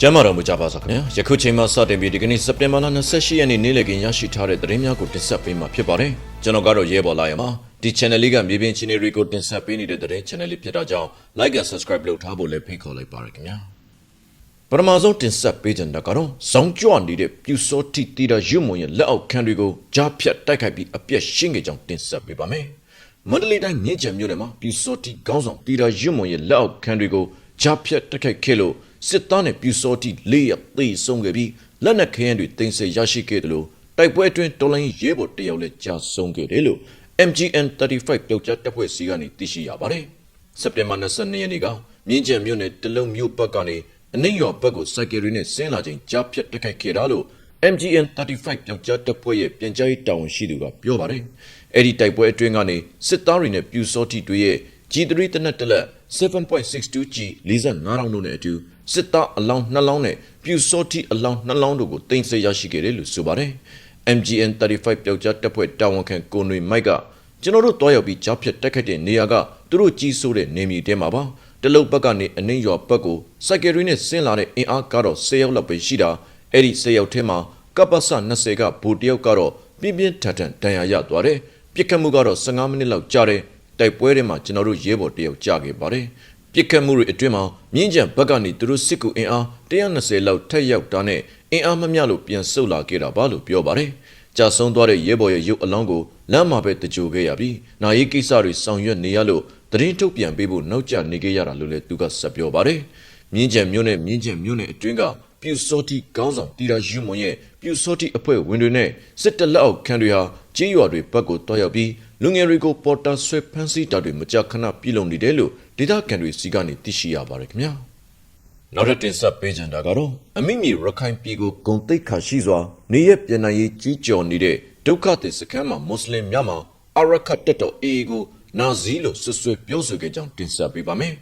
ကျမ်းမာတော်မူကြပါစေခင်ဗျာယခုချိန်မှစတင်ပြီးဒီကနေ့စက်တင်ဘာလ28ရက်နေ့နေ့လည်ခင်းရရှိထားတဲ့သတင်းများကိုတင်ဆက်ပေးမှာဖြစ်ပါတယ်ကျွန်တော်ကတော့ရဲဘော်လာရမှာဒီ channel လေးကမြေပြင်ချင်းတွေကိုတင်ဆက်ပေးနေတဲ့သတင်း channel လေးဖြစ်တာကြောင့် like and subscribe လုပ်ထားဖို့လည်းဖိတ်ခေါ်လိုက်ပါရခင်ဗျာပထမဆုံးတင်ဆက်ပေးခြင်းကတော့ဇောင်းကြွနေတဲ့ပြူစောတိတီတာရုမွန်ရဲ့လက်အောက်ခံတွေကိုကြားဖြတ်တိုက်ခိုက်ပြီးအပြက်ရှင်းကြကြောင်းတင်ဆက်ပေးပါမယ်မန္တလေးတိုင်းမြင်းချံမြို့နယ်မှာပြူစောတိခေါင်းဆောင်တီတာရုမွန်ရဲ့လက်အောက်ခံတွေကိုကြားဖြတ်တိုက်ခိုက်ခဲ့လို့ စစ်သားနဲ့ပြူစောတိလေးရသေဆုံးခဲ့ပြီးလက်နက်ခဲယမ်းတွေတင်ဆက်ရရှိခဲ့တယ်လို့တိုက်ပွဲအတွင်းတော်လိုင်းရဲဘော်တယောက်လည်းကြာဆုံးခဲ့တယ်လို့ MGN 35ပျောက်ကြားတပ်ဖွဲ့စီကနေသိရှိရပါတယ်စက်တင်ဘာ22ရက်နေ့ကမြင်းချံမြို့နယ်တလုံးမြို့ဘက်ကနေအနှိမ့်ရော်ဘက်ကိုစိုက်ကယ်ရီနဲ့ဆင်းလာချိန်ကြားဖြတ်တိုက်ခိုက်ခဲ့တာလို့ MGN 35ပျောက်ကြားတပ်ဖွဲ့ရဲ့ပြန်ကြားရေးတာဝန်ရှိသူကပြောပါတယ်အဲ့ဒီတိုက်ပွဲအတွင်းကနေစစ်သားတွေနဲ့ပြူစောတိတွေရဲ့ G3 တနက်တလက် 7.62G 45ရောင်းတို့နဲ့အတူ စစ်သားအလောင်း2လောင်းနဲ့ပြူစောတိအလောင်း2လောင်းတို့ကိုတင်ဆက်ရရှိခဲ့တယ်လို့ဆိုပါတယ် MGN 35ပျောက်ကြားတပ်ဖွဲ့တာဝန်ခံကိုနွေမိုက်ကကျွန်တော်တို့တွားရောက်ပြီးကြားဖြတ်တက်ခတ်တဲ့နေရာကသူတို့ကြီးစိုးတဲ့နေမြေတဲမှာပါတလုတ်ဘက်ကနေအနှင်းရွာဘက်ကိုစိုက်ကယ်ရီနဲ့ဆင်းလာတဲ့အင်အားကတော့10ရောက်လောက်ပဲရှိတာအဲ့ဒီ10ရောက်ထဲမှာကပ္ပစ20ကဘူတယောက်ကတော့ပြင်းပြင်းထန်ထန်ဒဏ်ရာရသွားတယ်ပြစ်ခတ်မှုကတော့15မိနစ်လောက်ကြာတယ်တိုက်ပွဲထဲမှာကျွန်တော်တို့ရဲဘော်တယောက်ကြာခဲ့ပါတယ် ပြစ်ခတ်မှုတွေအတွင်းမှာမြင်းကြံဘက်ကနေသူတို့စစ်ကူအင်အား120လောက်ထက်ရောက်တာနဲ့အင်အားမမျှလို့ပြန်ဆုတ်လာခဲ့တာပါလို့ပြောပါတယ်ကြာဆုံးသွားတဲ့ရဲဘော်ရဲ့ရုပ်အလောင်းကိုလမ်းမှာပဲတကြိုခဲ့ရပြီးနိုင်ရေးကိစ္စတွေဆောင်ရွက်နေရလို့သတင်းထုတ်ပြန်ပေးဖို့နောက်ကျနေခဲ့ရတာလို့လည်းသူကဆက်ပြောပါတယ်မြင်းကြံမြို့နယ်မြင်းကြံမြို့နယ်အတွင်းကပြူစောတိကောင်းဆောင်တီရာယူမွန်ရဲ့ပြူစောတိအဖွဲ့ဝင်တွေနဲ့စစ်တပ်လက်အောက်ခံတွေဟာကြေးရွာတွေဘက်ကိုတွားရောက်ပြီး လူငယ်တွေကိုပေါ်တာဆွဲဖမ်းဆီးတာတွေမကြာခဏပြုလုပ်နေတယ်လို့ဒေသခံတွေစီကနေသိရှိရပါတယ်ခင်ဗျာနောက်ထပ်တင်ဆက်ပေးကြတာကတော့အမိမြေရခိုင်ပြည်ကိုဂုံတိတ်ခါရှိစွာနေရပြည်နိုင်ရေးကြီးကြော်နေတဲ့ဒုက္ခသည်စခန်းမှာမွတ်စလင်များမှာအရခတ်တက်တော်အေကိုနာဇီလို့ဆွဆွဲပြောဆိုခဲ့ကြောင်းတင်ဆက်ပေးပါမယ်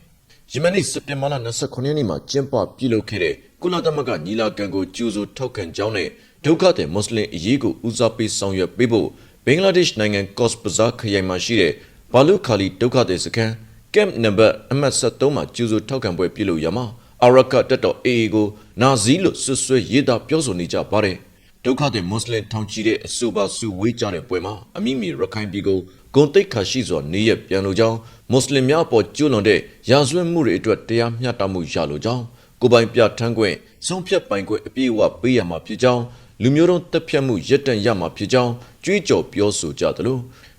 ယမန်နေ့စက်တင်ဘာလ29ရက်နေ့မှာကျင်းပပြုလုပ်ခဲ့တဲ့ကုလသမဂ္ဂညီလာခံကိုကြိုဆိုထောက်ခံကြောင်းနဲ့ဒုက္ခသည်မွတ်စလင်အရေးကိုဦးစားပေးဆောင်ရွက်ပေးဖို့ ဘင်္ဂလားဒေ့ရှ်နိုင်ငံကော့စ်ဘဇာခရိုင်မှာရှိတဲ့ဘာလုခါလီဒုက္ခသည်စခန်းကမ်နံပါတ်အမှတ်73မှာကျူဆိုထောက်ခံပွဲပြုလုပ်ရမှာအရကတက်တော်အေအေကိုနာဇီလို့ဆွဆွဲရေးသားပြောဆိုနေကြပါတယ်ဒုက္ခသည်မွတ်စလင်ထောင်ချီတဲ့အဆိုပါစုဝေးကြတဲ့ပွဲမှာအမိမီရခိုင်ပြည်ကိုဂုံတိတ်ခါရှိစွာနေရပြန်လို့ကြောင်းမွတ်စလင်များအပေါ်ကျူးလွန်တဲ့ရာဇဝတ်မှုတွေအတွက်တရားမျှတမှုရလို့ကြောင်းကိုပိုင်ပြထန်းခွင့်ဆုံးဖြတ်ပိုင်ခွင့်အပြည့်အဝပေးရမှာဖြစ်ကြောင်း လူမျိုးတုံးတက်ဖြတ်မှုရပ်တန့်ရမှာဖြစ်ကြောင်းကြွေးကြော်ပြောဆိုကြသလို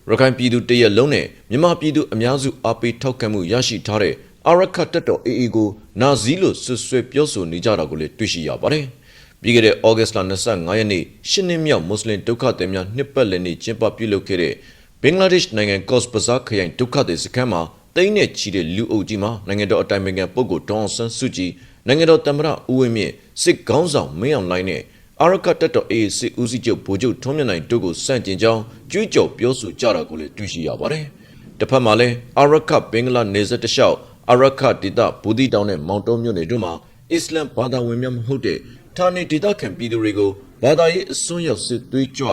ရခိုင်ပြည်သူတရက်လုံးနဲ့မြန်မာပြည်သူအများစုအားပေးထောက်ခံမှုရရှိထားတဲ့အရခတ်တက်တော်အေအေကိုနာဇီလို့ဆွဆွဲပြောဆိုနေကြတာကိုလည်းတွေ့ရှိရပါတယ်။ပြီးခဲ့တဲ့ဩဂတ်စ်လ25ရက်နေ့ရှင်းနှင်းမြောက်မွတ်စလင်ဒုက္ခသည်များနှစ်ပတ်လည်နေ့ကျင်းပပြုလုပ်ခဲ့တဲ့ဘင်္ဂလားဒေ့ရှ်နိုင်ငံကော့စ်ဘဇာခရိုင်ဒုက္ခသည်စခန်းမှာတိမ့်နဲ့ချီတဲ့လူအုပ်ကြီးမှာနိုင်ငံတော်အတိုင်ပင်ခံပုဂ္ဂိုလ်ဒေါအောင်ဆန်းစုကြည်နိုင်ငံတော်သမ္မတဦးဝင်းမြင့်စစ်ကောင်းဆောင်မင်းအောင်လှိုင်နဲ့ အာရကတက်တော်အေးစစ်ဦးစီးချုပ်ဗိုလ်ချုပ်ထွန်းမြတ်နိုင်တို့ကိုစန့်ကျင်ကြောင်းကြွေးကြော်ပြောဆိုကြတာကိုလည်းတွေ့ရှိရပါတယ်။တစ်ဖက်မှာလည်းအာရကဘင်္ဂလားနေဆက်တလျှောက်အာရခဒေတာဘူဒီတောင်နဲ့မောင်တုံးမြို့နယ်တို့မှာအစ္စလမ်ဘာသာဝင်များမဟုတ်တဲ့ဌာနေဒေတာခံပြည်သူတွေကိုဘာသာရေးအစွန်းရောက်စစ်သွေးကြွ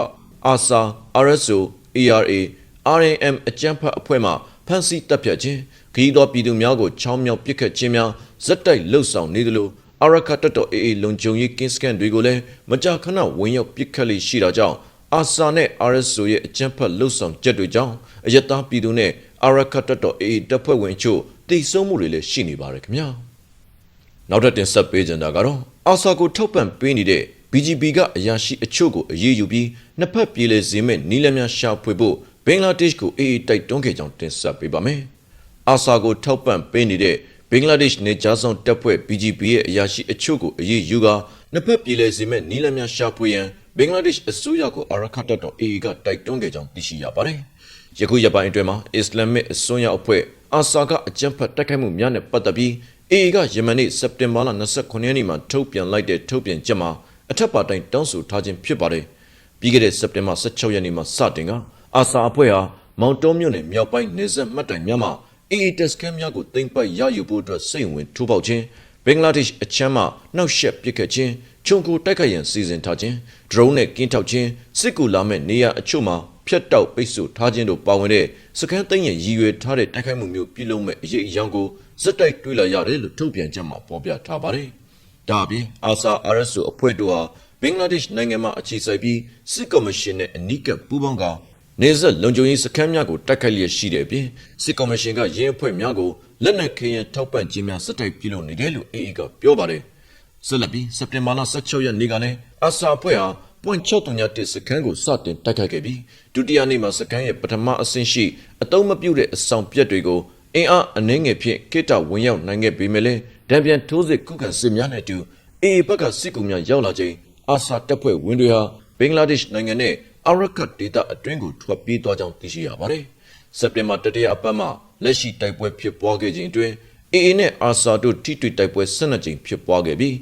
အာဆာ RSO ERA RNM အကြမ်းဖက်အဖွဲ့မှဖမ်းဆီးတပ်ဖြတ်ခြင်းခရီးတော်ပြည်သူများကိုချောင်းမြောက်ပစ်ခတ်ခြင်းများဇက်တိုက်လှုပ်ဆောင်နေသလို အရခတ်တော်အေအေလုံခြုံရေးကင်းစကန်တွေကိုလည်းမကြာခဏဝင်ရောက်ပစ်ခတ်လေးရှိတာကြောင့်အာဆာနဲ့ RSO ရဲ့အကြမ်းဖက်လှုပ်ဆောင်ချက်တွေကြောင့်အယက်သားပြည်သူနဲ့အရခတ်တော်အေအေတပ်ဖွဲ့ဝင်ချို့တိတ်ဆုံးမှုတွေလည်းရှိနေပါတယ်ခင်ဗျာနောက်ထပ်တင်ဆက်ပေးကြတာကတော့အာဆာကိုထောက်ပံ့ပေးနေတဲ့ BGB ကအရာရှိအချို့ကိုအရေးယူပြီးနှစ်ဖက်ပြည်လေစေမဲ့နီးလမ်းများရှာဖွေဖို့ဘင်္ဂလားဒေ့ရှ်ကိုအေအေတိုက်တွန်းခဲ့ကြောင်းတင်ဆက်ပေးပါမယ်။အာဆာကိုထောက်ပံ့ပေးနေတဲ့ ဘင်္ဂလားဒေ့ရှ်နေကြားဆောင်တပ်ဖွဲ့ BGB ရဲ့အရာရှိအချို့ကိုအရေးယူကာနှစ်ဖက်ပြည်လေစေမဲ့နီးလမ်းများရှာဖွေရန်ဘင်္ဂလားဒေ့ရှ်အစိုးရကိုအာရခတ်တော်အေအေကတိုက်တွန်းခဲ့ကြောင်းသိရှိရပါတယ်။ယခုရက်ပိုင်းအတွင်းမှာအစ္စလာမစ်အစွန်းရောက်အဖွဲ့အာဆာကအကြမ်းဖက်တိုက်ခိုက်မှုများနဲ့ပတ်သက်ပြီးအေအေကယမန်နေ့စက်တင်ဘာလ29ရက်နေ့မှာထုတ်ပြန်လိုက်တဲ့ထုတ်ပြန်ချက်မှာအထက်ပါတိုင်းတောင်းဆိုထားခြင်းဖြစ်ပါတယ်။ပြီးခဲ့တဲ့စက်တင်ဘာ16ရက်နေ့မှာစတင်ကအာဆာအဖွဲ့ဟာမောင်တုံးမြို့နယ်မြောက်ပိုင်းနေဆက်မှတ်တိုင်များမှာ အေအေတက်စကန်များကိုတင်ပိုက်ရယူဖို့အတွက်စိတ်ဝင်ထိုးပေါက်ခြင်းဘင်္ဂလားဒေ့ရှ်အချမ်းမှနှောက်ယှက်ပစ်ခတ်ခြင်းခြုံကိုတိုက်ခိုက်ရန်စီစဉ်ထားခြင်းဒရုန်းနဲ့ကင်းထောက်ခြင်းစစ်ကူလာမဲ့နေရာအချို့မှာဖျက်တောက်ပိတ်ဆို့ထားခြင်းတို့ပါဝင်တဲ့စကန်သိမ်းရရည်ရွယ်ထားတဲ့တိုက်ခိုက်မှုမျိုးပြုလုပ်မဲ့အရေးအယောင်ကိုဇက်တိုက်တွေ့လာရတယ်လို့ထုတ်ပြန်ချက်မှာဖော်ပြထားပါတယ်။ဒါအပြင်အာဆာ RSO အဖွဲ့တို့ဟာဘင်္ဂလားဒေ့ရှ်နိုင်ငံမှာအခြေစိုက်ပြီးစစ်ကော်မရှင်နဲ့အနီးကပ်ပူးပေါင်းက နေဆက်လုံခြုံရေးစခန်းများကိုတိုက်ခိုက်လျက်ရှိတဲ့အပြင်စစ်ကော်မရှင်ကရင်းအဖွဲ့များကိုလက်နက်ခဲယမ်းထောက်ပံ့ခြင်းများစစ်တိုက်ပြုလုပ်နေတယ်လို့ AA ကပြောပါတယ်။ဆက်လက်ပြီးစက်တင်ဘာလ16ရက်နေ့ကလည်းအာဆာအဖွဲ့ဟာပွင့်631စခန်းကိုစတင်တိုက်ခိုက်ခဲ့ပြီးဒုတိယနေ့မှာစခန်းရဲ့ပထမအဆင့်ရှိအတုံးမပြုတ်တဲ့အဆောင်ပြက်တွေကိုအင်အားအနှင်းငယ်ဖြင့်ကိတ္တဝင်ရောက်နိုင်ခဲ့ပေမဲ့လည်းဒံပြန်ထိုးစစ်ကုခံစစ်များနဲ့အတူ AA ဘက်ကစစ်ကူများရောက်လာချိန်အာဆာတပ်ဖွဲ့ဝင်တွေဟာဘင်္ဂလားဒေ့ရှ်နိုင်ငံနဲ့ အာရကတ်ဒေသအတွင်းကိုထွက်ပြေးသွားကြောင်းသိရှိရပါတယ်။စက်တင်ဘာတတိယအပတ်မှာလက်ရှိတိုက်ပွဲဖြစ်ပွားခဲ့ခြင်းအတွင်း AA နဲ့အာဆာတို့ထိတွေ့တိုက်ပွဲ12ကြိမ်ဖြစ်ပွားခဲ့ပြီး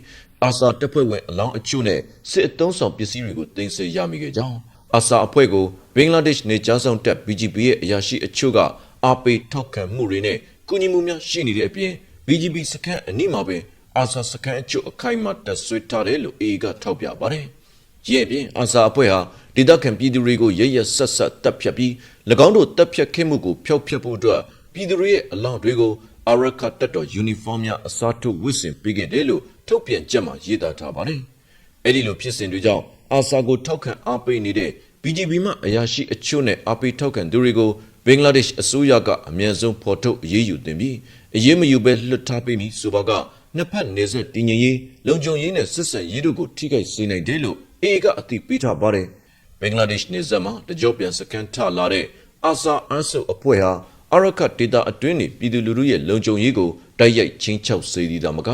အာဆာတပ်ဖွဲ့ဝင်အလောင်းအချို့နဲ့စစ်အုံဆောင်ပစ္စည်းတွေကိုတင်ဆက်ရမိခဲ့ကြောင်းအာဆာအဖွဲ့ကိုဘင်္ဂလားဒေ့ရှ်နေကြားဆောင်တပ် BGP ရဲ့အရာရှိအချို့ကအားပေးထောက်ခံမှုတွေနဲ့ကူညီမှုများရှိနေတဲ့အပြင် BGP စခန်းအနီးမှာပဲအာဆာစခန်းအချို့အခိုင်အမာတပ်ဆွဲထားတယ်လို့ AA ကထောက်ပြပါတယ်။ရဲ့ပြင်အာဆာအဖွဲ့ဟာ ဒေသခံပြည်သူတွေကိုရရဆက်ဆက်တပ်ဖြတ်ပြီး၎င်းတို့တပ်ဖြတ်ခဲ့မှုကိုဖျောက်ဖျက်ဖို့အတွက်ပြည်သူတွေရဲ့အလောင်းတွေကိုအာရခတက်တော်ယူနီဖောင်းများအစားထိုးဝတ်ဆင်ပေးခဲ့တယ်လို့ထုတ်ပြန်ချက်မှာရေးသားထားပါတယ်။အဲ့ဒီလိုဖြစ်စဉ်တွေကြောင့်အာဆာကိုထောက်ခံအားပေးနေတဲ့ BGP မှအရာရှိအချို့နဲ့အားပေးထောက်ခံသူတွေကိုဘင်္ဂလားဒေ့ရှ်အစိုးရကအမြန်ဆုံးဖော်ထုတ်အရေးယူတင်ပြီးအရေးမယူဘဲလွတ်ထားပေးပြီးဆိုပါကနှစ်ဖက်နေဆက်တည်ငြိမ်ရေးလုံခြုံရေးနဲ့စစ်ဆန်ရေးတို့ကိုထိခိုက်စေနိုင်တယ်လို့ AA ကအသိပေးထားပါတယ်။ ဘင်္ဂလားဒေ့ရှ်နေဆက်မှာတကြောပြန်စကန်ထလာတဲ့အာဆာအန်ဆူအဖွဲ့ဟာအာရခတ်ဒေတာအတွင်းနေပြည်သူလူထုရဲ့လုံခြုံရေးကိုတိုက်ရိုက်ချင်းချောက်စေသည်သာမက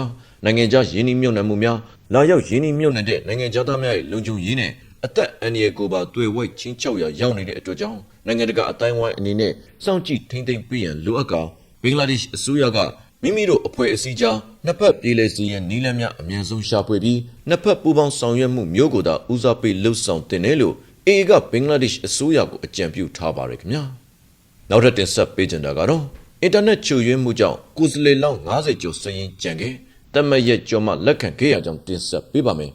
နိုင်ငံခြားယင်းနှိမ့်မြုံနှံမှုများလာရောက်ယင်းနှိမ့်မြုံနှံတဲ့နိုင်ငံခြားသားများရဲ့လုံခြုံရေးနဲ့အသက်အန္တရာယ်ကိုပါတွေ့ဝိုက်ချင်းချောက်ရရောက်နေတဲ့အတွက်ကြောင့်နိုင်ငံတကာအတိုင်းဝိုင်းအနေနဲ့စောင့်ကြည့်ထိန်းသိမ်းပေးရန်လိုအပ်ကာဘင်္ဂလားဒေ့ရှ်အစိုးရကမိမိတို့အဖွဲ့အစည်းကြားနှစ်ဖက်ပြည်လဲစီရင်နီးလန်းများအမြန်ဆုံးရှာဖွေပြီးနှစ်ဖက်ပူးပေါင်းဆောင်ရွက်မှုမျိုးကိုသာဦးစားပေးလှုပ်ဆောင်တင်တယ်လို့ AA ကဘင်္ဂလားဒေ့ရှ်အစိုးရကိုအကြံပြုထားပါရခင်ဗျာနောက်ထပ်တင်ဆက်ပေးကြတာကတော့အင်တာနက်ချူရွေးမှုကြောင့်ကိုယ်စလေလောင်း90ကျော်စရင်ကြံခဲ့တမတ်ရက်ကျော်မှလက်ခံခဲ့ရကြောင်းတင်ဆက်ပေးပါမယ်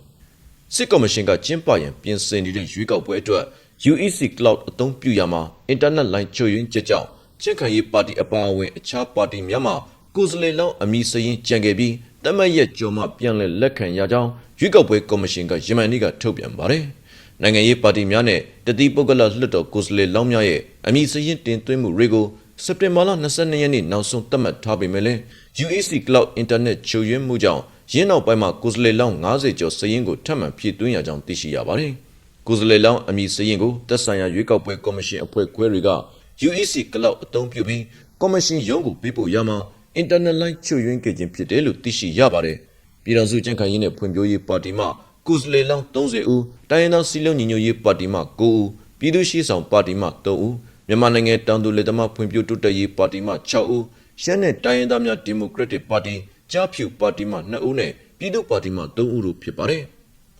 စစ်ကော်မရှင်ကကျင်းပရန်ပြင်ဆင်နေတဲ့ရွေးကောက်ပွဲအတွက် UEC Cloud အသုံးပြုရမှာအင်တာနက်လိုင်းချွေရင်းချက်ကြောင့်ချင်းခံရေးပါတီအပါအဝင်အခြားပါတီများမှကိုယ်စလေလောင်းအမည်စရင်ကြံခဲ့ပြီးတမတ်ရက်ကျော်မှပြန်လည်လက်ခံရကြောင်းရွေးကောက်ပွဲကော်မရှင်ကယမန်နေ့ကထုတ်ပြန်ပါတယ်။ နိုင်ငံရေးပါတီများနဲ့တတိပုဂ္ဂလလွှတ်တော်ကိုယ်စားလှယ်လောင်းများရဲ့အမည်စရင်တင်သွင်းမှုတွေကိုစက်တင်ဘာလ22ရက်နေ့နောက်ဆုံးသတ်မှတ်ထားပေမဲ့လည်း UAC Cloud Internet ချို့ယွင်းမှုကြောင့်ရင်းနောက်ပိုင်းမှာကိုယ်စားလှယ်လောင်း90ကျော်စရင်ကိုထပ်မံဖြည့်သွင်းရကြောင်းသိရှိရပါတယ်။ကိုယ်စားလှယ်လောင်းအမည်စရင်ကိုသက်ဆိုင်ရာရွေးကောက်ပွဲကော်မရှင်အဖွဲ့ခွဲတွေက UAC Cloud အသုံးပြုပြီးကော်မရှင်ရုံးကိုပေးပို့ရမှာ Internet Line ချို့ယွင်းခဲ့ခြင်းဖြစ်တယ်လို့သိရှိရပါတယ်။ပြည်ထောင်စုကြံ့ခိုင်ရေးနဲ့ဖွံ့ဖြိုးရေးပါတီမှ ကိုယ်စားလှယ်လောင်း30ဦးတိုင်းရင်းသားစီလုံးညီညွတ်ရေးပါတီမှ9ဦးပြည်သူ့ရှေ့ဆောင်ပါတီမှ3ဦးမြန်မာနိုင်ငံတောင်သူလက်သမားဖွံ့ဖြိုးတိုးတက်ရေးပါတီမှ6ဦးရှမ်းနဲ့တိုင်းရင်းသားများဒီမိုကရက်တစ်ပါတီကြားဖြူပါတီမှ2ဦးနဲ့ပြည်သူ့ပါတီမှ3ဦးတို့ဖြစ်ပါတယ်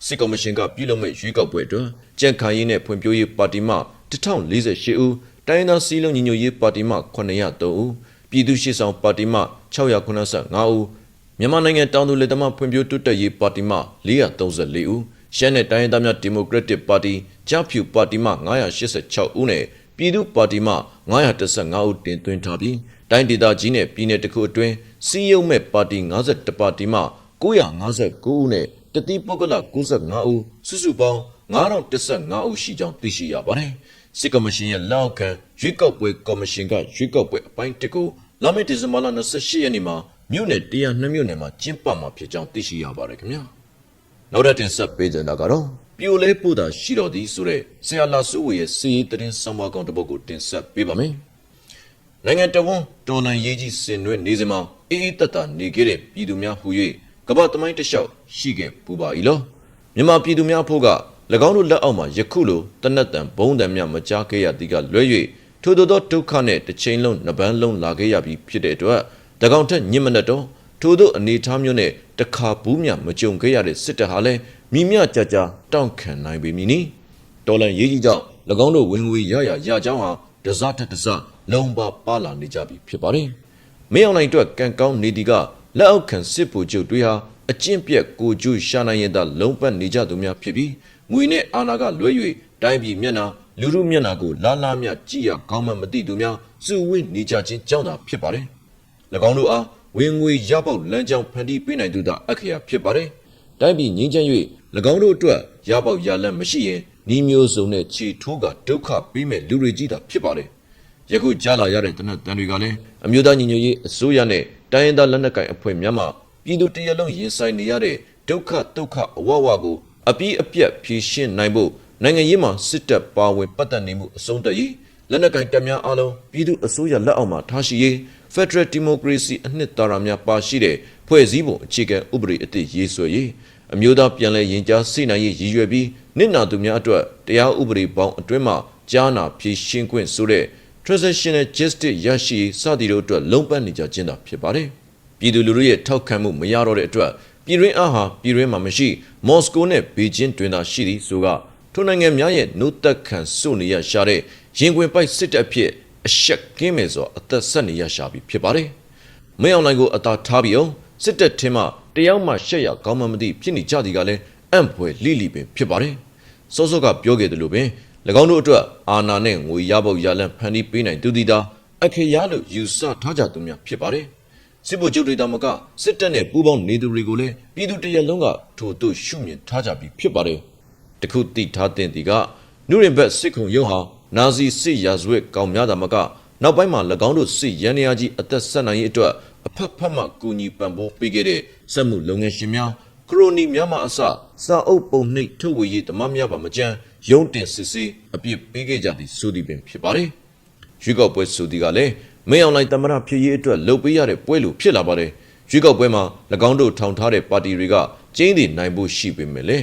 စစ်ကော်မရှင်ကပြည်လုံးမဲ့ရွေးကောက်ပွဲအတွက်ကြံ့ခိုင်ရေးနဲ့ဖွံ့ဖြိုးရေးပါတီမှ1048ဦးတိုင်းရင်းသားစီလုံးညီညွတ်ရေးပါတီမှ903ဦးပြည်သူ့ရှေ့ဆောင်ပါတီမှ695ဦး မြန်မာနိုင်ငံတောင်သူလက်သမားဖွံ့ဖြိုးတိုးတက်ရေးပါတီမှ434ဦးရှမ်းနဲ့တိုင်းရင်းသားများဒီမိုကရက်တစ်ပါတီကြားဖြူပါတီမှ986ဦးနဲ့ပြည်သူ့ပါတီမှ915ဦးတင်သွင်းထားပြီးတိုင်းဒေသကြီးနဲ့ပြည်내တစ်ခုအတွင်းစီးရုံမဲ့ပါတီ51ပါတီမှ959ဦးနဲ့တတိပုဂ္ဂလ95ဦးစုစုပေါင်း9015ဦးရှိကြောင်းသိရှိရပါတယ်စစ်ကော်မရှင်ရဲ့လက်အောက်ခံရွေးကောက်ပွဲကော်မရှင်ကရွေးကောက်ပွဲအပိုင်းတစ်ကိုလာမယ့်ဒီဇင်ဘာလ28ရက်နေ့မှာ မြို့နယ်102မြို့နယ်မှာကျင်းပမှာဖြစ်ကြောင်းသိရှိရပါတယ်ခင်ဗျာနောက်ထပ်တင်ဆက်ပေးကြတာကတော့ပြိုလဲပို့တာရှိတော်သည်ဆိုတဲ့ဆရာလာစုဝေရဲ့စီးရီးသတင်းဆောင်ပါကောင်တစ်ပုဒ်ကိုတင်ဆက်ပေးပါမယ်နိုင်ငံတော်ဝန်တော်လန်ရေးကြီးစင်ရွဲနေစမှာအေးအေးတတ်တာနေခဲ့တဲ့ပြည်သူများဟူ၍ကမ္ဘာသမိုင်းတစ်လျှောက်ရှိခဲ့ပူပါ၏လောမြန်မာပြည်သူများဖို့က၎င်းတို့လက်အောက်မှာယခုလိုတနတ်တန်ဘုံတန်များမကြားခဲ့ရသည်ကလွဲ၍ထို့သောဒုက္ခနှင့်တစ်ချိန်လုံးနှပန်းလုံးလာခဲ့ရပြီးဖြစ်တဲ့အတွက်တကော င်ထက်ညင်မနှတော့ထို့သောအနေထားမျိုးနဲ့တခါဘူးမြမကြုံခဲ့ရတဲ့စစ်တပ်ဟာလည်းမိမြကြကြတောင့်ခံနိုင်ပေမည်နီတော်လန်ရေးကြီးကြောင့်၎င်းတို့ဝင်ငွေရရရကြောင်းဟာတစထက်တစလုံပါပါလာနေကြပြီဖြစ်ပါတယ်မင်းအောင်နိုင်အတွက်ကံကောင်းနေဒီကလက်အောက်ခံစစ်ဗိုလ်ချုပ်တွေဟာအကျင့်ပြက်ကိုကျူးရှာနိုင်ရတဲ့လုံပတ်နေကြသူများဖြစ်ပြီးငွေနဲ့အာဏာကလွဲ၍တိုင်းပြည်မျက်နှာလူမှုမျက်နှာကိုလာလာမြကြည့်ရကောင်းမှမသိသူများစုဝေးနေကြခြင်းကြောင့်သာဖြစ်ပါတယ်၎ င်းတို့အားဝင်ငွေရပေါက်လမ်းကြောင်းဖန်တီးပေးနိုင်သူသာအခရာဖြစ်ပါတယ်တိုင်းပြည်ငြိမ်းချမ်း၍၎င်းတို့အတွက်ရပေါက်ရလတ်မရှိရင်ဤမျိုးစုံနဲ့ခြေထိုးကဒုက္ခပေးမဲ့လူတွေကြီးတာဖြစ်ပါတယ်ယခုကြားလာရတဲ့တနက်တန်တွေကလည်းအမျိုးသားညီညွတ်ရေးအစိုးရနဲ့တိုင်းရင်းသားလက်နက်ကိုင်အဖွဲ့များမှပြည်သူတရလုံးရင်ဆိုင်နေရတဲ့ဒုက္ခဒုက္ခအဝဝကိုအပြည့်အပြတ်ဖြေရှင်းနိုင်ဖို့နိုင်ငံရေးမှာစစ်တပ်ပါဝင်ပတ်သက်နေမှုအဆုံးသတ်ရေးလက်နက်ကင်တပ်များအားလုံးပြည်သူအစိုးရလက်အောက်မှာထားရှိရေး Federal Democracy အနှစ်သာရများပါရှိတဲ့ဖွဲ့စည်းပုံအခြေခံဥပဒေအသစ်ရေးဆွဲရေးအမျိုးသားပြန်လည်ရင်ကြားစိတ်နိုင်ရေးရည်ရွယ်ပြီးနစ်နာသူများအတွက်တရားဥပဒေပေါင်းအတွင်းမှာကြားနာဖြေရှင်းခွင့်ဆိုတဲ့ Transitional Justice ရရှိရေးစသည်တို့အတွက်လုံးပန်းနေကြခြင်းသာဖြစ်ပါတယ်။ပြည်သူလူထုရဲ့ထောက်ခံမှုမရတော့တဲ့အတွက်ပြည်တွင်းအားဟာပြည်တွင်းမှာမရှိမော်စကိုနဲ့ဘေကျင်းတွင်သာရှိသည်ဆိုကထိုနိုင်ငံများရဲ့နှုတ်သက်ခံစုနေရရှာတဲ့ရင်ခွင်ပိုက်စစ်တပ်ဖြစ် အရှက်ကင်းမယ်ဆိုအသက်ဆက်နေရရှာပြီဖြစ်ပါတယ်။မင်းအောင်လိုင်ကိုအသာထားပြီးအောင်စစ်တပ်ထင်းမှတယောက်မှရှက်ရကောင်းမှမသိဖြစ်နေကြသည်ကလည်းအံ့ဖွယ်လိလိပင်ဖြစ်ပါတယ်။စောစောကပြောခဲ့သလိုပင်၎င်းတို့အတွက်အာဏာနဲ့ငွေရဖို့ရလန့်ဖန်တီးပေးနိုင်သူသည်သာအခရလို့ယူဆထားကြသူများဖြစ်ပါတယ်။စစ်ဗိုလ်ချုပ်တွေတောင်မကစစ်တပ်နဲ့ပူးပေါင်းနေသူတွေကိုလည်းပြည်သူတရက်လုံးကထို့သို့ရှုမြင်ထားကြပြီးဖြစ်ပါတယ်။တခုတိထားတဲ့ဒီကနုရင်ဘက်စစ်ခုံရုံးဟာ နာဇီစစ်ရာဇဝတ်ကောင်များသာမကနောက်ပိုင်းမှာ၎င်းတို့စစ်ရန်ရာကြီးအသက်ဆက်နိုင်ရေးအတွက်အဖက်ဖက်မှကူညီပံ့ပိုးပေးခဲ့တဲ့စက်မှုလုပ်ငန်းရှင်များခရိုနီများမှအစစာအုပ်ပုံနှိပ်ထုတ်ဝေရေးတမများပါမကြမ်းရုံးတင်စစ်ဆေးအပြစ်ပေးခဲ့ကြသည်ဆိုသည်ပင်ဖြစ်ပါတယ်။ရွေးကောက်ပွဲဆိုသည်ကလည်းမင်းအောင်လှိုင်တမရဖြစ်ရေးအတွက်လှုပ်ပေးရတဲ့ပွဲလိုဖြစ်လာပါတယ်။ရွေးကောက်ပွဲမှာ၎င်းတို့ထောင်ထားတဲ့ပါတီတွေကကျင်းတည်နိုင်ဖို့ရှိပေမဲ့လေ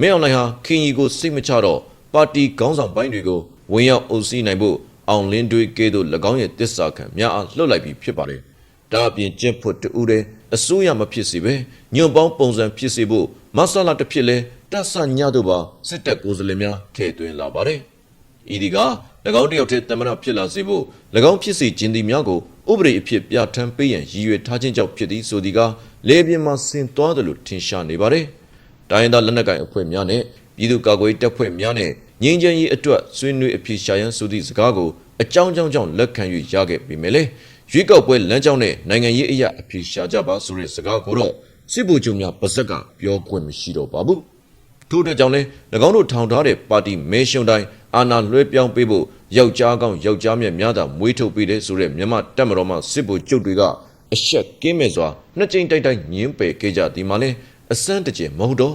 မင်းအောင်လှိုင်ဟာခင်ကြီးကိုစိတ်မချတော့ပါတီခေါင်းဆောင်ပိုင်းတွေကို ဝင်ရောက်အုပ်စီးနိုင်ဖို့အောင်လင်းတွေကဲ့သို့၎င်းရဲ့တစ္ဆာခံများအားလှုပ်လိုက်ပြီးဖြစ်ပါတယ်။ဒါအပြင်ကျင့်ဖို့တူတဲ့အစိုးရမဖြစ်စေပဲညွန့်ပေါင်းပုံစံဖြစ်စေဖို့မဆလာတစ်ဖြစ်လဲတက်ဆညတို့ပါစစ်တပ်ကိုယ်စားလှယ်များထည့်သွင်းလာပါတယ်။ဤဒီက၎င်းတယောက်တည်းတမန်ဖြစ်လာစေဖို့၎င်းဖြစ်စေခြင်းသည်များကိုဥပဒေအဖြစ်ပြဋ္ဌာန်းပေးရန်ရည်ရွယ်ထားခြင်းကြောင့်ဖြစ်သည်ဆိုသည်ကလေပြင်းမှာဆင်သွားတယ်လို့ထင်ရှားနေပါတယ်။တိုင်းဒေသလက်နက်ကိုင်အဖွဲ့များနဲ့ပြည်သူ့ကာကွယ်တပ်ဖွဲ့များနဲ့ ငြိမ်းချမ်းရေးအတွက်ဆွေးနွေးအဖြစ်ရှာရန်ဆိုသည့်စကားကိုအကြောင်းကြောင့်ကြောင့်လက်ခံ၍ရခဲ့ပေမဲ့လေရွေးကောက်ပွဲလမ်းကြောင်းနဲ့နိုင်ငံရေးအရာအဖြစ်ရှာကြပါဆိုတဲ့စကားကိုတော့စစ်ဗိုလ်ချုပ်များပါဇက်ကပြောခွင့်မရှိတော့ပါဘူးထို့အတွက်ကြောင့်လဲ၎င်းတို့ထောင်ထားတဲ့ပါတီမဲရှုံတိုင်းအာဏာလွှဲပြောင်းပေးဖို့ယောက်ျားကောင်းယောက်ျားမြတ်များသာမွေးထုတ်ပေးတဲ့ဆိုတဲ့မြန်မာတပ်မတော်မှစစ်ဗိုလ်ချုပ်တွေကအရှက်ကင်းမဲ့စွာနှစ်ကြိမ်တိုက်တိုက်ညင်းပယ်ခဲ့ကြဒီမှာလဲအစမ်းတကျမဟုတ်တော့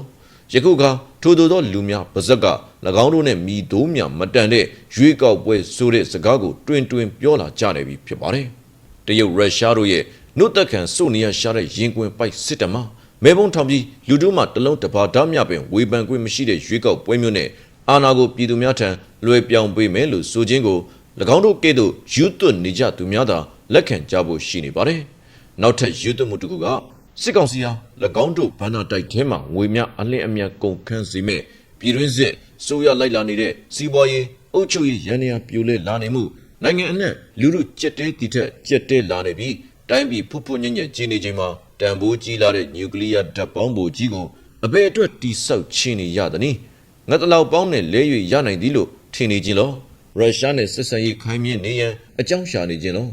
ယခုကထိုတို့သောလူများပါဇက်က၎ င်းတို့နဲ့မိဒိုးများမတန်တဲ့ရွေးကောက်ပွဲဆိုတဲ့စကားကိုတွင်တွင်ပြောလာကြတယ်ပြီဖြစ်ပါတယ်။တရုတ်ရုရှားတို့ရဲ့နှုတ်သက်ခံစုနေရရှာတဲ့ရင်ကွင်ပိုက်စစ်တမမဲဘုံထောင်ပြီးလူတို့မှတလုံးတပါးဓာတ်မြပင်ဝေဖန်ခွင့်မရှိတဲ့ရွေးကောက်ပွဲမျိုးနဲ့အာဏာကိုပြည်သူများထံလွှဲပြောင်းပေးမယ်လို့ဆိုခြင်းကို၎င်းတို့ကဲ့သို့ယူသွနေကြသူများသာလက်ခံကြဖို့ရှိနေပါတယ်။နောက်ထပ်ယူသွမှုတစ်ခုကစစ်ကောင်စီဟာ၎င်းတို့ဘန္နာတိုက်ထဲမှာငွေများအလင်းအမြန်ကုန်ခန်းစေမဲ့ ပြည်တွင်းစစ်စိုးရလိုက်လာနေတဲ့စီးပွားရေးအုပ်ချုပ်ရေးရန်ရာပြိုလဲလာနေမှုနိုင်ငံအနှံ့လူလူကြက်တဲတီထက်ကြက်တဲလာနေပြီးတိုင်းပြည်ဖုတ်ဖုတ်ညံ့ညံ့ကြီးနေချိန်မှာတန်ဖိုးကြီးလာတဲ့နျူကလ িয়ার ဓာတ်ပေါင်းဘူကြီးကိုအဘယ်အတွက်တိဆောက်ချင်းနေရသနည်းငါတလောက်ပေါင်းနဲ့လဲ၍ရနိုင်သည်လို့ထင်နေခြင်းလောရုရှားနဲ့ဆက်ဆံရေးခိုင်းမြင့်နေရန်အကြောင်းရှာနေခြင်းလော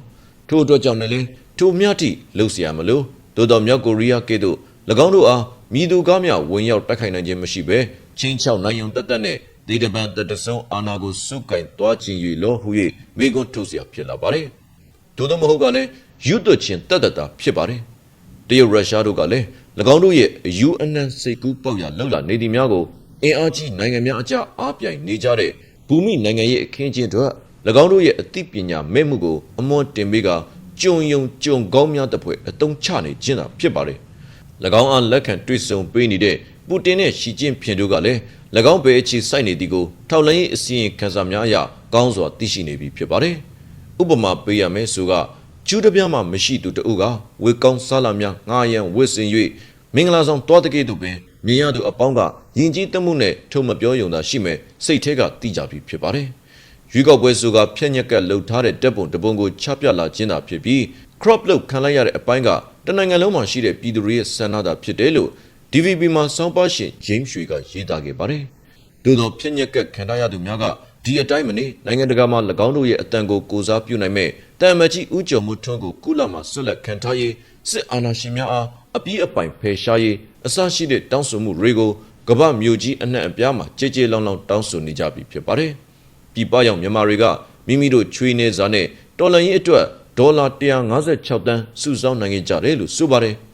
ထို့အတွက်ကြောင့်လည်းထိုမြတ်တိလှုပ်เสียမလို့သို့တော်မြောက်ကိုရီးယားကဲ့သို့၎င်းတို့အားမိသူကားများဝင်ရောက်တိုက်ခိုက်နိုင်ခြင်းမရှိဘဲ ချင်းချောက်နိုင်ုံတက်တက်နဲ့ဒီတပန်တတဆုံအာနာကိုစုကင်သွားခြင်း၍လောဟု၍မိကွန်းထုတ်เสียဖြစ်လာပါတယ်။သို့တော်မဟုတ်ကလည်းယူသွချင်းတတ်တတာဖြစ်ပါတယ်။တရုတ်ရုရှားတို့ကလည်း၎င်းတို့ရဲ့ယူအနန်စိတ်ကူးပေါက်ရလောက်လာနေသည်များကိုအင်အားကြီးနိုင်ငံများအကြအားပြိုင်နေကြတဲ့ဘူမိနိုင်ငံရဲ့အခင်းချင်းတို့၎င်းတို့ရဲ့အသိပညာမဲ့မှုကိုအမွန်တင်ပေးကကြုံယုံကြုံကောင်းများတစ်ဖွဲ့အတုံးချနေခြင်းသာဖြစ်ပါတယ်။၎င်းအားလက်ခံတွေ့ဆုံပေးနေတဲ့ ပူတင်နဲ့ရှီကျင်းဖျင်တို့ကလည်း၎င်းပဲအခြေစိုက်နေသည်ကိုထောက်လှမ်းရေးအစီရင်ခံစာများအရကောင်းစွာသိရှိနေပြီဖြစ်ပါတယ်။ဥပမာပေးရမယ်ဆိုကကျူးတပြားမှမရှိသူတအုပ်ကဝေကောင်းစားလာများငားရန်ဝစ်စင်၍မင်္ဂလာဆောင်တွားတကယ်သူပင်မြင်ရသူအပေါင်းကယဉ်ကျေးတမှုနဲ့ထုံမပြောယုံသာရှိမဲ့စိတ်ထဲကသိကြပြီဖြစ်ပါတယ်။ရွေးကောက်ပွဲဆိုကဖျက်ညက်ကလှုပ်ထားတဲ့တပ်ပုံတပုံကိုချပြလာခြင်းသာဖြစ်ပြီး crop လုပ်ခံလိုက်ရတဲ့အပိုင်းကတနိုင်ငံလုံးမှာရှိတဲ့ပြည်သူတွေရဲ့ဆန္ဒသာဖြစ်တယ်လို့ DVB မှာစောင်းပါရှင်ဂျိမ်းရွှေကရေးသားခဲ့ပါတယ်။သို့သောဖြစ်ညက်ကခံထားရသူများကဒီအတိုင်းမနေနိုင်ငံတကာမှာ၎င်းတို့ရဲ့အတန်ကိုကိုစားပြုနိုင်မဲ့တန်မကြီးဦးကျော်မှုထွန်းကိုကုလမှာဆွတ်လက်ခံထားရေးစစ်အာဏာရှင်များအားအပြည့်အပိုင်ဖယ်ရှားရေးအစရှိတဲ့တောင်းဆိုမှုတွေကိုကမ္ဘာမျိုးကြီးအနှံ့အပြားမှာကြည်ကြည်လောင်လောင်တောင်းဆိုနေကြပြီဖြစ်ပါတယ်။ပြည်ပရောက်မြန်မာတွေကမိမိတို့ချွေးနေစားနဲ့တော်လန်ရေးအတွက်ဒေါ်လာ156တန်းစုဆောင်းနိုင်ကြတယ်လို့ဆိုပါတယ်။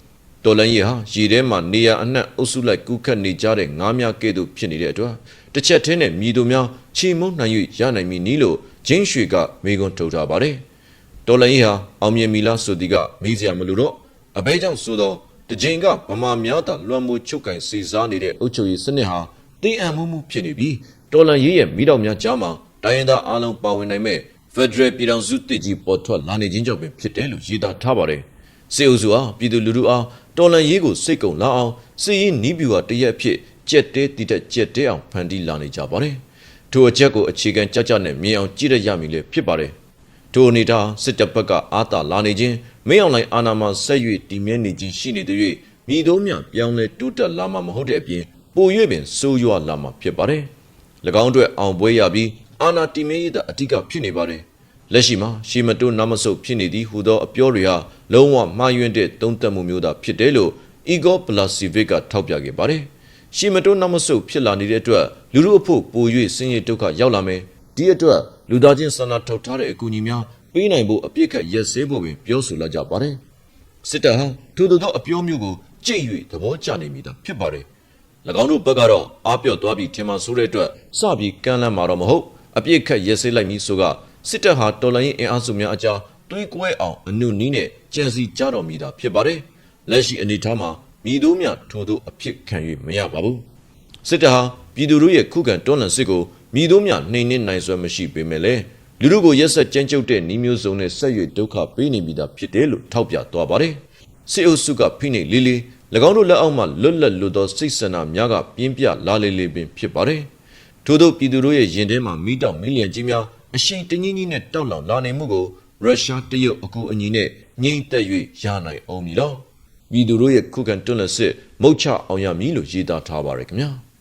တော်လန်ရေးဟာရည်ထဲမှာနေရအနှံ့အုပ်စုလိုက်ကူးခတ်နေကြတဲ့ငားများကဲ့သို့ဖြစ်နေတဲ့အတွက်တစ်ချက်တည်းနဲ့မြည်သူများချီမုန်းနိုင်၍ရနိုင်မည်နီးလို့ဂျင်းရွှေကမေကွန်းထုတ်ထားပါတယ်။တော်လန်ရေးဟာအောင်မြင်မီလားဆိုသည်ကမေးစရာမလိုတော့အဘဲကြောင့်ဆိုတော့တကြင်ကဗမာများသာလွှမ်းမိုးချုပ်ကင်စီစားနေတဲ့အုပ်ချုပ်ရေးစနစ်ဟာတင်းအံမှုမှုဖြစ်နေပြီးတော်လန်ရေးရဲ့မိတော်များကြားမှာတိုင်းရင်းသားအလုံးပါဝင်နိုင်မဲ့ Federal ပြည်ထောင်စုတည်ကြီးပေါ်ထွက်လာနေခြင်းကြောင့်ပဲဖြစ်တယ်လို့ရေးသားထားပါတယ်။စေအုပ်စုအားပြည်သူလူထုအား တော်လန်ရေးကိုစိတ်ကုံလာအောင်စီရင်နီးပြူဟာတရက်အဖြစ်ကြက်တဲတည်တဲ့ကြက်တဲအောင်ဖန်တီးလာနေကြပါတယ်။ထိုအချက်ကိုအခြေခံကြကြနဲ့မြင်အောင်ကြည့်ရရမည်လေဖြစ်ပါတယ်။ထိုအနေထားစစ်တပ်ဘက်ကအာသာလာနေခြင်းမင်းအောင်လိုင်အာနာမှာဆက်၍တည်မြဲနေခြင်းရှိနေတဲ့၍မိတို့မြပြောင်းလဲတိုးတက်လာမှာမဟုတ်တဲ့အပြင်ပို၍ပင်ဆိုးရွားလာမှာဖြစ်ပါတယ်။၎င်းအတွက်အောင်ပွဲရပြီးအာနာတည်မြဲရေးသာအဓိကဖြစ်နေပါတယ်။ လက်ရှိမှာရှီမတိုနာမဆုပ်ဖြစ်နေသည့်ဟူသောအပြောတွေဟာလုံးဝမှားယွင်းတဲ့သုံးသပ်မှုမျိုးသာဖြစ်တယ်လို့ Igor Blasivic ကထောက်ပြခဲ့ပါတယ်။ရှီမတိုနာမဆုပ်ဖြစ်လာနေတဲ့အတွက်လူလူအဖို့ပို၍ဆင်းရဲဒုက္ခရောက်လာမယ်။ဒီအတွက်လူသားချင်းစာနာထုတ်ထားတဲ့အကူအညီများပေးနိုင်ဖို့အပြစ်ခတ်ရက်စဲဖို့ပင်ပြောဆိုလာကြပါတယ်။စစ်တပ်ဟာထို့သောအပြောမျိုးကိုကြိတ်၍သဘောကျနေမိတာဖြစ်ပါတယ်။၎င်းတို့ဘက်ကတော့အားပြော့သွားပြီးထင်မှဆိုးတဲ့အတွက်စပြီးကမ်းလှမ်းမှာတော့မဟုတ်အပြစ်ခတ်ရက်စဲလိုက်ပြီးဆိုက စစ်တပ်ဟာတော်လှန်ရေးအင်အားစုများအကြားတွေးကွဲအောင်အနုနီးနဲ့ကြံစီကြတော်မူတာဖြစ်ပါတယ်။လက်ရှိအနေအထားမှာမိတို့များထို့သောအဖြစ်ခံ၍မရပါဘူး။စစ်တပ်ဟာပြည်သူတို့ရဲ့ခုခံတွန်းလှန်စစ်ကိုမိတို့များနှိမ်နင်းနိုင်စွမ်းမရှိပေမဲ့လည်းလူတို့ကိုရက်ဆက်ကြမ်းကြုတ်တဲ့နှီးမျိုးစုံနဲ့ဆက်ရွဒုက္ခပေးနေမိတာဖြစ်တယ်လို့ထောက်ပြသွားပါတယ်။စစ်အုပ်စုကဖိနှိပ်လေးလေး၎င်းတို့လက်အောက်မှာလွတ်လပ်လွတ်သောစိတ်ဆန္ဒများကပြင်းပြလာလေလေပင်ဖြစ်ပါတယ်။ထို့သောပြည်သူတို့ရဲ့ရင်ထဲမှာမိတောက်မီလီယံကြီးများ အရှိန်တငင်းကြီးနဲ့တောက်လောင်လာနေမှုကိုရုရှားတရုတ်အကူအညီနဲ့ငြိမ့်သက်၍ရနိုင်အောင်မည်လော။ပြည်သူတို့ရဲ့ခုခံတွန်းလှန်စစ်မုတ်ချအောင်ရမည်လို့ရေးသားထားပါရခင်ဗျာ။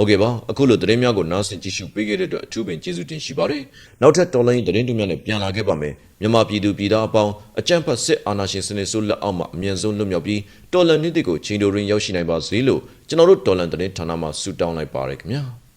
ဟုတ်ကဲ့ပါအခုလိုသတင်းများကိုနားဆင်ကြည့်ရှုပေးခဲ့တဲ့အတွက်အထူးပင်ကျေးဇူးတင်ရှိပါတယ်နောက်ထပ်တော်လိုင်းသတင်းတွေများနဲ့ပြန်လာခဲ့ပါမယ်မြန်မာပြည်သူပြည်သားအပေါင်းအကြံဖတ်စစ်အာဏာရှင်စနစ်ဆိုးလက်အောက်မှာအမြန်ဆုံးလွတ်မြောက်ပြီးတော်လန်နေ့တွေကိုချိန်တိုတွင်ရောက်ရှိနိုင်ပါစေလို့ကျွန်တော်တို့တော်လန်သတင်းဌာနမှဆုတောင်းလိုက်ပါရခင်ဗျာ